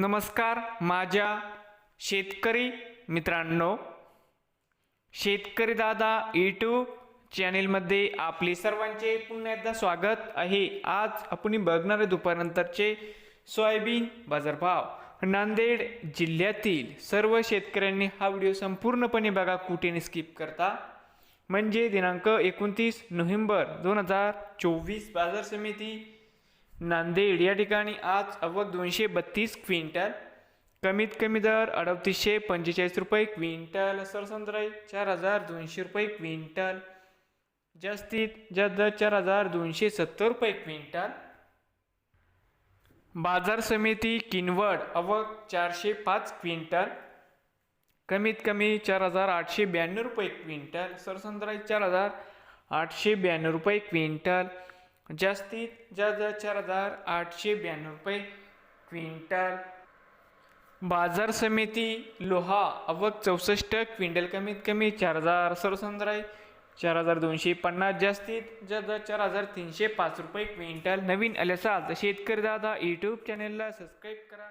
नमस्कार माझ्या शेतकरी मित्रांनो. शेतकरी दादा यूट्यूब चॅनेलमध्ये आपले सर्वांचे पुन्हा एकदा स्वागत आहे. आज आपण बघणारे दुपारनंतरचे सोयाबीन बाजारभाव. नांदेड जिल्ह्यातील सर्व शेतकऱ्यांनी हा व्हिडिओ संपूर्णपणे बघा कुठेने स्किप करता. म्हणजे दिनांक एकोणतीस नोव्हेंबर दोन हजार चोवीस बाजार समिती नांदेड. या ठिकाणी आज अवक दोनशे बत्तीस क्विंटल कमीत कमी दर अडतीसशे पंचेचाळीस रुपये क्विंटल सरसंद्राई चार हजार दोनशे रुपये क्विंटल जास्तीत जास्त दर चार हजार दोनशे सत्तर रुपये क्विंटल. बाजार समिती किनवड अवक चारशे पाच क्विंटल कमीत कमी चार हजार आठशे ब्याण्णव रुपये क्विंटल सरसंद्राई चार हजार आठशे ब्याण्णव रुपये क्विंटल. जास्तीत जास्त चार हजार आठशे ब्याण्णव रुपये. क्विंटल. बाजार समिती लोहा अवक चौसष्ट क्विंटल कमीत कमी चार हजार सरसंद्राई चार हजार दोनशे पन्नास जास्तीत जास्त चार हजार तीनशे पाच रुपये. क्विंटल नवीन आल्याचा शेतकरी दादा यूट्यूब चॅनेलला सबस्क्राईब करा.